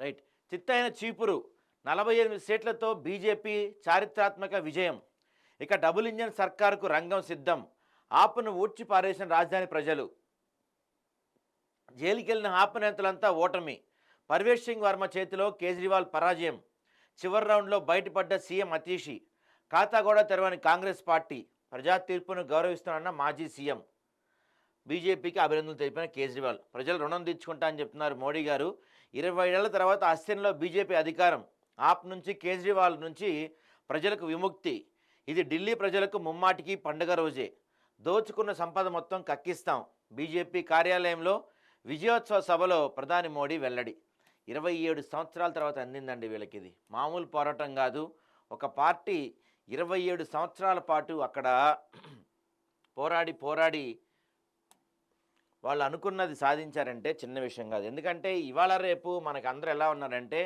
Right. చిత్తైన చీపురు నలభై ఎనిమిది సీట్లతో బీజేపీ చారిత్రాత్మక విజయం. ఇక డబుల్ ఇంజన్ సర్కారుకు రంగం సిద్ధం. ఆపును ఊడ్చి పారేసిన రాజధాని ప్రజలు. జైలుకెళ్ళిన ఆపు నేతలంతా ఓటమి. పర్వేష్ సింగ్ వర్మ చేతిలో కేజ్రీవాల్ పరాజయం. చివరి రౌండ్లో బయటపడ్డ సీఎం అతీషి. ఖాతాగూడ తెరవని కాంగ్రెస్ పార్టీ. ప్రజా తీర్పును గౌరవిస్తానన్న మాజీ సీఎం. బీజేపీకి అభినందనలు తెలిపిన కేజ్రీవాల్. ప్రజలు రుణం తీర్చుకుంటా అని చెప్తున్నారు మోడీ గారు. ఇరవై ఏళ్ళ తర్వాత అస్సెంలో బీజేపీ అధికారం ఆప్ నుంచి కేజ్రీవాల్ నుంచి ప్రజలకు విముక్తి. ఇది ఢిల్లీ ప్రజలకు ముమ్మాటికి పండుగ రోజే. దోచుకున్న సంపద మొత్తం కక్కిస్తాం. బీజేపీ కార్యాలయంలో విజయోత్సవ సభలో ప్రధాని మోడీ వెల్లడి. ఇరవై ఏడు సంవత్సరాల తర్వాత అందిందండి వీళ్ళకి ఇది మామూలు పోరాటం కాదు. ఒక పార్టీ ఇరవై ఏడు సంవత్సరాల పాటు అక్కడ పోరాడి పోరాడి వాళ్ళు అనుకున్నది సాధించారంటే చిన్న విషయం కాదు. ఎందుకంటే ఇవాళ రేపు మనకు అందరూ ఎలా ఉన్నారంటే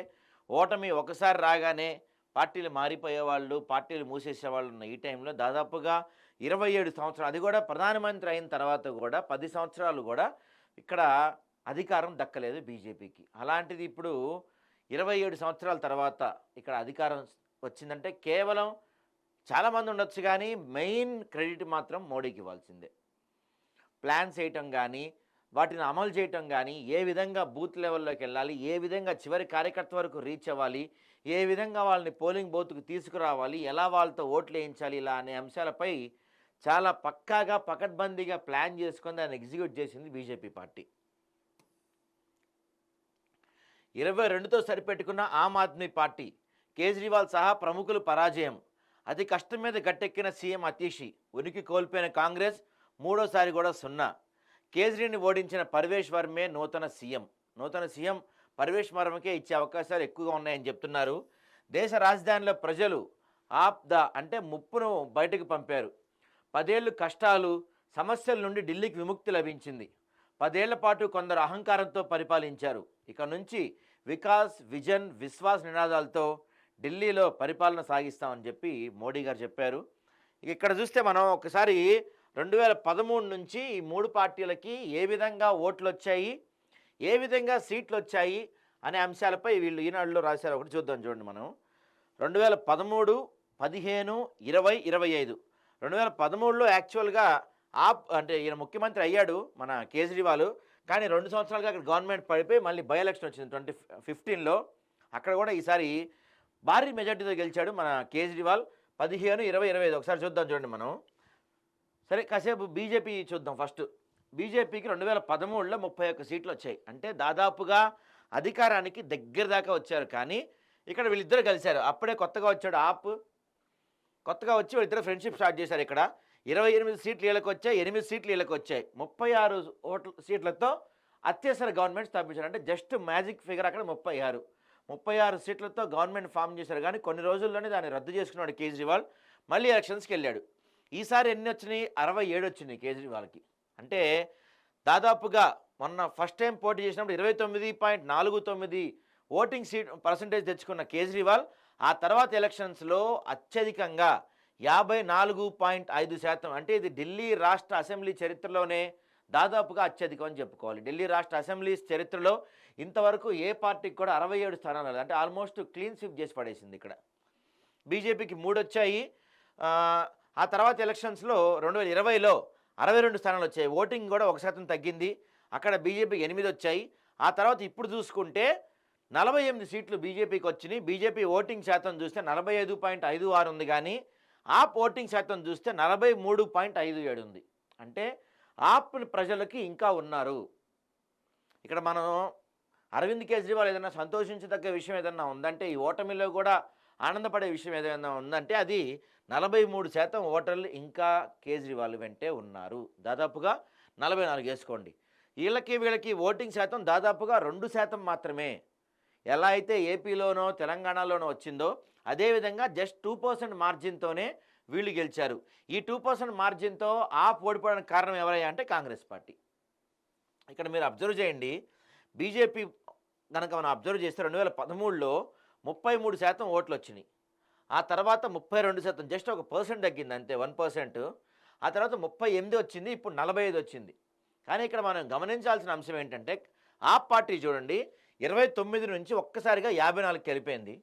ఓటమి ఒకసారి రాగానే పార్టీలు మారిపోయే వాళ్ళు పార్టీలు మూసేసే వాళ్ళు ఉన్న ఈ టైంలో దాదాపుగా ఇరవై ఏడు సంవత్సరాలు అది కూడా ప్రధానమంత్రి అయిన తర్వాత కూడా పది సంవత్సరాలు కూడా ఇక్కడ అధికారం దక్కలేదు బీజేపీకి. అలాంటిది ఇప్పుడు ఇరవై ఏడు సంవత్సరాల తర్వాత ఇక్కడ అధికారం వచ్చిందంటే కేవలం చాలామంది ఉండొచ్చు కానీ మెయిన్ క్రెడిట్ మాత్రం మోడీకి ఇవ్వాల్సిందే. ప్లాన్స్ వేయటం కానీ వాటిని అమలు చేయటం కానీ ఏ విధంగా బూత్ లెవెల్లోకి వెళ్ళాలి ఏ విధంగా చివరి కార్యకర్త వరకు రీచ్ అవ్వాలి ఏ విధంగా వాళ్ళని పోలింగ్ బూత్కు తీసుకురావాలి ఎలా వాళ్ళతో ఓట్లు వేయించాలి ఇలా అనే అంశాలపై చాలా పక్కాగా పకడ్బందీగా ప్లాన్ చేసుకొని దాన్ని ఎగ్జిక్యూట్ చేసింది బీజేపీ పార్టీ. ఇరవై రెండుతో సరిపెట్టుకున్న ఆమ్ ఆద్మీ పార్టీ కేజ్రీవాల్ సహా ప్రముఖులు పరాజయం. అతి కష్టం మీద గట్టెక్కిన సీఎం అతీషి ఉనికి కోల్పోయిన కాంగ్రెస్ మూడోసారి కూడా సున్నా. కేజ్రీని ఓడించిన పర్వేష్ వర్మే నూతన సీఎం. నూతన సీఎం పర్వేష్ వర్మకే ఇచ్చే అవకాశాలు ఎక్కువగా ఉన్నాయని చెప్తున్నారు. దేశ రాజధానిలో ప్రజలు ఆప్ ద అంటే ముప్పును బయటకు పంపారు. పదేళ్ళు కష్టాలు సమస్యల నుండి ఢిల్లీకి విముక్తి లభించింది. పదేళ్ళ పాటు కొందరు అహంకారంతో పరిపాలించారు. ఇక నుంచి వికాస్ విజన్ విశ్వాస్ నినాదాలతో ఢిల్లీలో పరిపాలన సాగిస్తామని చెప్పి మోడీ గారు చెప్పారు. ఇక ఇక్కడ చూస్తే మనం ఒకసారి రెండు వేల పదమూడు నుంచి ఈ మూడు పార్టీలకి ఏ విధంగా ఓట్లు వచ్చాయి ఏ విధంగా సీట్లు వచ్చాయి అనే అంశాలపై వీళ్ళు ఈనాడులో రాశారు. ఒకటి చూద్దాం చూడండి మనం. రెండు వేల పదమూడు పదిహేను ఇరవై ఇరవై ఐదు. రెండు వేల పదమూడులో యాక్చువల్గా ఆప్ అంటే ఈయన ముఖ్యమంత్రి అయ్యాడు మన కేజ్రీవాల్. కానీ రెండు సంవత్సరాలుగా అక్కడ గవర్నమెంట్ పడిపోయి మళ్ళీ బై ఎలక్షన్ వచ్చింది ట్వంటీ ఫిఫ్టీన్లో. అక్కడ కూడా ఈసారి భారీ మెజార్టీతో గెలిచాడు మన కేజ్రీవాల్. పదిహేను ఇరవై ఇరవై ఐదు. ఒకసారి చూద్దాం చూడండి మనం. సరే కాసేపు బీజేపీ చూద్దాం ఫస్ట్. బీజేపీకి రెండు వేల పదమూడులో ముప్పై ఒక్క సీట్లు వచ్చాయి. అంటే దాదాపుగా అధికారానికి దగ్గర దాకా వచ్చారు కానీ ఇక్కడ వీళ్ళిద్దరు కలిశారు. అప్పుడే కొత్తగా వచ్చాడు ఆప్. కొత్తగా వచ్చి వీళ్ళిద్దరు ఫ్రెండ్షిప్ స్టార్ట్ చేశారు ఇక్కడ. ఇరవై ఎనిమిది సీట్లు వీళ్ళకి వచ్చాయి ఎనిమిది సీట్లు వీళ్ళకి వచ్చాయి. ముప్పై ఆరు ఓట్ల సీట్లతో అత్యవసర గవర్నమెంట్ స్థాపించారు. అంటే జస్ట్ మ్యాజిక్ ఫిగర్ అక్కడ ముప్పై ఆరు. ముప్పై ఆరు సీట్లతో గవర్నమెంట్ ఫామ్ చేశారు కానీ కొన్ని రోజుల్లోనే దాన్ని రద్దు చేసుకున్నాడు కేజ్రీవాల్. మళ్ళీ ఎలక్షన్స్కి వెళ్ళాడు. ఈసారి ఎన్ని వచ్చినాయి? అరవై ఏడు వచ్చినాయి కేజ్రీవాల్కి. అంటే దాదాపుగా మొన్న ఫస్ట్ టైం పోటీ చేసినప్పుడు ఇరవై తొమ్మిది పాయింట్ నాలుగు తొమ్మిది ఓటింగ్ సీట్ పర్సంటేజ్ తెచ్చుకున్న కేజ్రీవాల్ ఆ తర్వాత ఎలక్షన్స్లో అత్యధికంగా యాభై నాలుగు పాయింట్ ఐదు శాతం అంటే ఇది ఢిల్లీ రాష్ట్ర అసెంబ్లీ చరిత్రలోనే దాదాపుగా అత్యధికం అని చెప్పుకోవాలి. ఢిల్లీ రాష్ట్ర అసెంబ్లీ చరిత్రలో ఇంతవరకు ఏ పార్టీకి కూడా అరవై ఏడు స్థానాలు అంటే ఆల్మోస్ట్ క్లీన్ స్విప్ చేసి పడేసింది ఇక్కడ. బీజేపీకి మూడు వచ్చాయి ఆ, తర్వాత ఎలక్షన్స్లో రెండు వేల ఇరవైలో అరవై రెండు స్థానాలు వచ్చాయి. ఓటింగ్ కూడా ఒక శాతం తగ్గింది. అక్కడ బీజేపీకి ఎనిమిది వచ్చాయి. ఆ తర్వాత ఇప్పుడు చూసుకుంటే నలభై ఎనిమిది సీట్లు బీజేపీకి వచ్చినాయి. బీజేపీ ఓటింగ్ శాతం చూస్తే నలభై ఐదు పాయింట్ ఐదు ఆరు ఉంది కానీ ఆప్ ఓటింగ్ శాతం చూస్తే నలభై మూడు పాయింట్ ఐదు ఏడు ఉంది. అంటే ఆప్ ప్రజలకి ఇంకా ఉన్నారు. ఇక్కడ మనం అరవింద్ కేజ్రీవాల్ ఏదైనా సంతోషించదగ్గ విషయం ఏదైనా ఉందంటే ఈ ఓటమిలో కూడా ఆనందపడే విషయం ఏదైనా ఉందంటే అది నలభై మూడు శాతం ఓటర్లు ఇంకా కేజ్రీవాల్ వెంటే ఉన్నారు. దాదాపుగా నలభై నాలుగు వేసుకోండి. వీళ్ళకి వీళ్ళకి ఓటింగ్ శాతం దాదాపుగా రెండు శాతం మాత్రమే. ఎలా అయితే ఏపీలోనో తెలంగాణలోనో వచ్చిందో అదేవిధంగా జస్ట్ టూ పర్సెంట్ మార్జిన్తోనే వీళ్ళు గెలిచారు. ఈ టూ పర్సెంట్ మార్జిన్తో ఆప్ ఓడిపోవడానికి కారణం ఎవరయ్యా అంటే కాంగ్రెస్ పార్టీ. ఇక్కడ మీరు అబ్జర్వ్ చేయండి. బీజేపీ కనుక మనం అబ్జర్వ్ చేస్తే రెండు వేల పదమూడులో ముప్పై మూడు శాతం ఓట్లు వచ్చినాయి ఆ తర్వాత ముప్పై రెండు శాతం జస్ట్ ఒక పర్సెంట్ తగ్గింది అంతే వన్ పర్సెంట్. ఆ తర్వాత ముప్పై ఎనిమిది వచ్చింది ఇప్పుడు నలభై ఐదు వచ్చింది. కానీ ఇక్కడ మనం గమనించాల్సిన అంశం ఏంటంటే ఆ పార్టీ చూడండి ఇరవై తొమ్మిది నుంచి ఒక్కసారిగా యాభై నాలుగు వెళ్ళిపోయింది.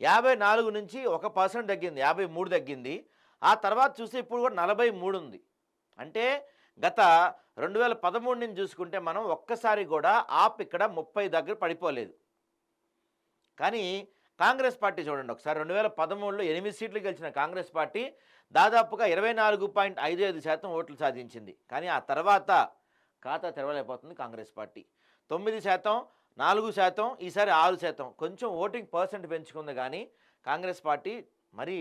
యాభై నాలుగు నుంచి ఒక పర్సెంట్ తగ్గింది యాభై మూడు తగ్గింది. ఆ తర్వాత చూస్తే ఇప్పుడు కూడా నలభై మూడు ఉంది. అంటే గత రెండు వేల పదమూడు నుంచి చూసుకుంటే మనం ఒక్కసారి కూడా ఆప్ ఇక్కడ ముప్పై దగ్గర పడిపోలేదు. కానీ కాంగ్రెస్ పార్టీ చూడండి ఒకసారి. రెండు వేల పదమూడులో ఎనిమిది సీట్లు గెలిచిన కాంగ్రెస్ పార్టీ దాదాపుగా ఇరవై నాలుగు పాయింట్ ఐదు ఐదు శాతం ఓట్లు సాధించింది. కానీ ఆ తర్వాత ఖాతా తెరవలేకపోతుంది కాంగ్రెస్ పార్టీ. తొమ్మిది శాతం నాలుగు శాతం ఈసారి ఆరు శాతం. కొంచెం ఓటింగ్ పర్సెంట్ పెంచుకుంది కానీ కాంగ్రెస్ పార్టీ మరి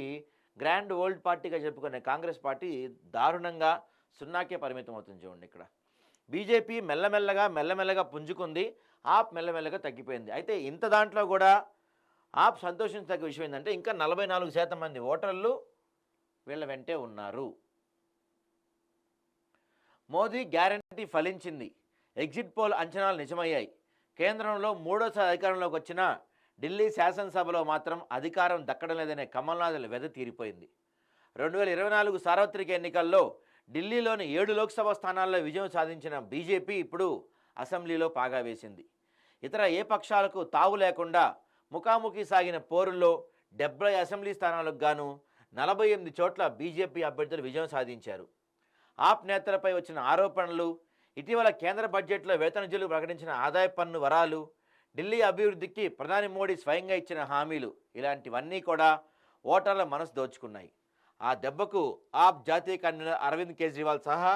గ్రాండ్ ఓల్డ్ పార్టీగా చెప్పుకునే కాంగ్రెస్ పార్టీ దారుణంగా సున్నాకే పరిమితం అవుతుంది చూడండి ఇక్కడ. బీజేపీ మెల్లమెల్లగా మెల్లమెల్లగా పుంజుకుంది. ఆప్ మెల్లమెల్లగా తగ్గిపోయింది. అయితే ఇంత దాంట్లో కూడా ఆప్ సంతోషించదగ్గ విషయం ఏంటంటే ఇంకా నలభై నాలుగు శాతం మంది ఓటర్లు వీళ్ళ వెంటే ఉన్నారు. మోదీ గ్యారంటీ ఫలించింది. ఎగ్జిట్ పోల్ అంచనాలు నిజమయ్యాయి. కేంద్రంలో మూడోసారి అధికారంలోకి వచ్చిన ఢిల్లీ శాసనసభలో మాత్రం అధికారం దక్కడం లేదనే కమల్నాథుల వెద తీరిపోయింది. రెండు వేల ఇరవై నాలుగు సార్వత్రిక ఎన్నికల్లో ఢిల్లీలోని ఏడు లోక్సభ స్థానాల్లో విజయం సాధించిన బీజేపీ ఇప్పుడు అసెంబ్లీలో పాగా వేసింది. ఇతర ఏ పక్షాలకు తావు లేకుండా ముఖాముఖి సాగిన పోరుల్లో డెబ్బై అసెంబ్లీ స్థానాలకు గాను నలభై ఎనిమిది చోట్ల బీజేపీ అభ్యర్థులు విజయం సాధించారు. ఆప్ నేతలపై వచ్చిన ఆరోపణలు ఇటీవల కేంద్ర బడ్జెట్లో వేతనజులు ప్రకటించిన ఆదాయ పన్ను వరాలు ఢిల్లీ అభివృద్ధికి ప్రధాని మోడీ స్వయంగా ఇచ్చిన హామీలు ఇలాంటివన్నీ కూడా ఓటర్ల మనసు దోచుకున్నాయి. ఆ దెబ్బకు ఆప్ జాతీయ కన్వీనర్ అరవింద్ కేజ్రీవాల్ సహా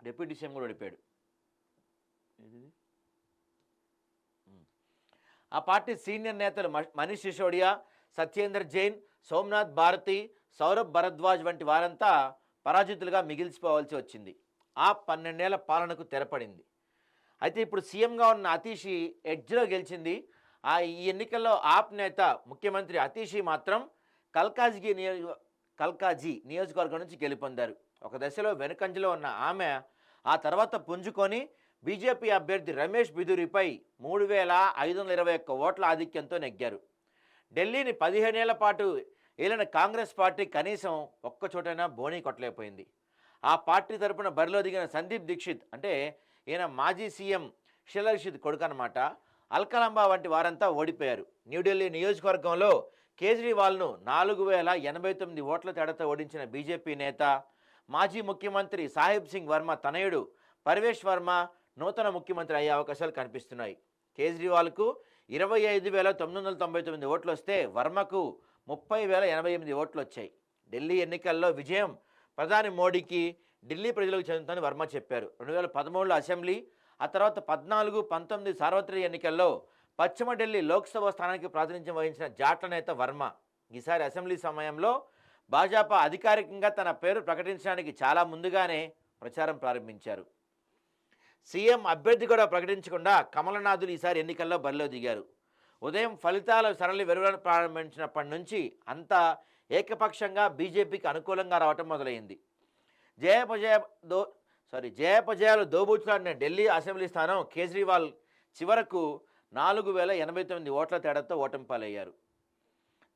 డిప్యూటీ సీఎం కూడా ఓడిపోయాడు. ఆ పార్టీ సీనియర్ నేతలు మ- మనీష్ సిసోడియా సత్యేందర్ జైన్ సోమ్నాథ్ భారతి సౌరభ్ భరద్వాజ్ వంటి వారంతా పరాజితులుగా మిగిల్చిపోవాల్సి వచ్చింది. ఆ పన్నెండేళ్ళ పాలనకు తెరపడింది. అయితే ఇప్పుడు సీఎంగా ఉన్న అతీషి ఎడ్జ్లో గెలిచింది. ఆ ఈ ఎన్నికల్లో ఆప్ నేత ముఖ్యమంత్రి అతీషి మాత్రం కల్కాజ్గి నియోజ కల్కాజీ నియోజకవర్గం నుంచి గెలుపొందారు. ఒక దశలో వెనుకంజలో ఉన్న ఆమె ఆ తర్వాత పుంజుకొని బీజేపీ అభ్యర్థి రమేష్ బిదురిపై మూడు వేల ఐదు వందల ఇరవై ఒక్క ఓట్ల ఆధిక్యంతో నెగ్గారు. ఢిల్లీని పదిహేనేళ్ళ పాటు ఏలిన కాంగ్రెస్ పార్టీ కనీసం ఒక్క చోటైనా బోనీ కొట్టలేకపోయింది. ఆ పార్టీ తరపున బరిలో దిగిన సందీప్ దీక్షిత్ అంటే ఈయన మాజీ సీఎం షిలా దీక్షిత్ కొడుకు అనమాట అల్కలంబా వంటి వారంతా ఓడిపోయారు. న్యూఢిల్లీ నియోజకవర్గంలో కేజ్రీవాల్ను నాలుగు వేల ఎనభై తొమ్మిది ఓట్ల తేడాతో ఓడించిన బీజేపీ నేత మాజీ ముఖ్యమంత్రి సాహిబ్ సింగ్ వర్మ తనయుడు పర్వేష్ వర్మ నూతన ముఖ్యమంత్రి అయ్యే అవకాశాలు కనిపిస్తున్నాయి. కేజ్రీవాల్కు ఇరవై ఐదు వేల తొమ్మిది వందల తొంభై తొమ్మిది ఓట్లు వస్తే వర్మకు ముప్పై వేల ఎనభై ఎనిమిది ఓట్లు వచ్చాయి ఢిల్లీ ఎన్నికల్లో విజయం ప్రధాని మోడీకి ఢిల్లీ ప్రజలకు చెందుతుందని వర్మ చెప్పారు. రెండు వేల పదమూడులో అసెంబ్లీ ఆ తర్వాత పద్నాలుగు పంతొమ్మిది సార్వత్రిక ఎన్నికల్లో పశ్చిమ ఢిల్లీ లోక్సభ స్థానానికి ప్రాతినిధ్యం వహించిన జాట్ల నేత వర్మ. ఈసారి అసెంబ్లీ సమయంలో భాజపా అధికారికంగా తన పేరు ప్రకటించడానికి చాలా ముందుగానే ప్రచారం ప్రారంభించారు. సీఎం అభ్యర్థి కూడా ప్రకటించకుండా కమలనాథులు ఈసారి ఎన్నికల్లో బరిలో దిగారు. ఉదయం ఫలితాల సరళి వెలువడం ప్రారంభించినప్పటి నుంచి అంతా ఏకపక్షంగా బీజేపీకి అనుకూలంగా రావటం మొదలైంది. జయపజయ దో సారీ జయపజయాలు దోబూచులాడిన ఢిల్లీ అసెంబ్లీ స్థానం కేజ్రీవాల్ చివరకు నాలుగు వేల ఎనభై తొమ్మిది ఓట్ల తేడాతో ఓటమి పాలయ్యారు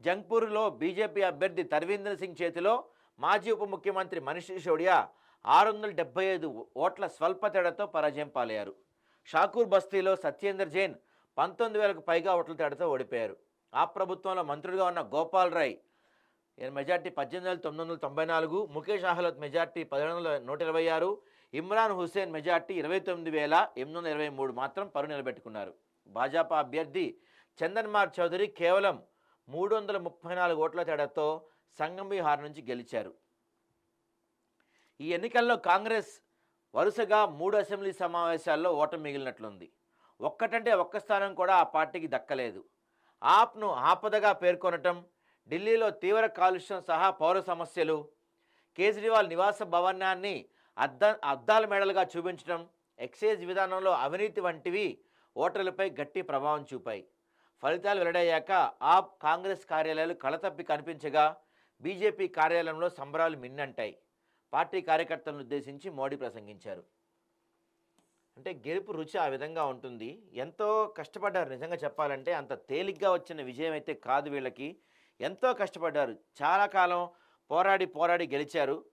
జంగ్పూర్లో బీజేపీ అభ్యర్థి తర్వీందర్ సింగ్ చేతిలో మాజీ ఉప ముఖ్యమంత్రి మనీష్ సిసోడియా ఆరు వందల డెబ్బై ఐదు ఓట్ల స్వల్ప తేడాతో పరాజయం పాలయ్యారు. షాకూర్ బస్తీలో సత్యేందర్ జైన్ పంతొమ్మిది వేలకు పైగా ఓట్ల తేడాతో ఓడిపోయారు. ఆ ప్రభుత్వంలో మంత్రులుగా ఉన్న గోపాల్ రాయ్ మెజార్టీ పద్దెనిమిది వేల తొమ్మిది వందల తొంభై నాలుగు ముఖేష్ అహ్లత్ మెజార్టీ పదిహేడు వందల నూట ఇరవై ఆరు ఇమ్రాన్ హుస్సేన్ మెజార్టీ ఇరవై తొమ్మిది వేల ఎనిమిది వందల ఇరవై మూడు మాత్రం పరు నిలబెట్టుకున్నారు. భాజపా అభ్యర్థి చందన్మార్ చౌదరి కేవలం మూడు వందల ముప్పై నాలుగు ఓట్ల తేడాతో సంగంబిహార్ నుంచి గెలిచారు. ఈ ఎన్నికల్లో కాంగ్రెస్ వరుసగా మూడు అసెంబ్లీ సమావేశాల్లో ఓటమి మిగిలినట్లుంది. ఒక్కటంటే ఒక్క స్థానం కూడా ఆ పార్టీకి దక్కలేదు. ఆప్ను ఆపదగా పేర్కొనటం ఢిల్లీలో తీవ్ర కాలుష్యం సహా పౌర సమస్యలు కేజ్రీవాల్ నివాస భవనాన్ని అద్ద అద్దాల మేడలుగా చూపించడం ఎక్సైజ్ విధానంలో అవినీతి వంటివి ఓటర్లపై గట్టి ప్రభావం చూపాయి. ఫలితాలు వెల్లడయ్యాక ఆప్ కాంగ్రెస్ కార్యాలయాలు కళతప్పి కనిపించగా బీజేపీ కార్యాలయంలో సంబరాలు మిన్నంటాయి. పార్టీ కార్యకర్తలను ఉద్దేశించి మోడీ ప్రసంగించారు. అంటే గెలుపు రుచి ఆ విధంగా ఉంటుంది. ఎంతో కష్టపడ్డారు. నిజంగా చెప్పాలంటే అంత తేలిగ్గా వచ్చిన విజయం అయితే కాదు వీళ్ళకి. ఎంతో కష్టపడ్డారు. చాలా కాలం పోరాడి పోరాడి గెలిచారు.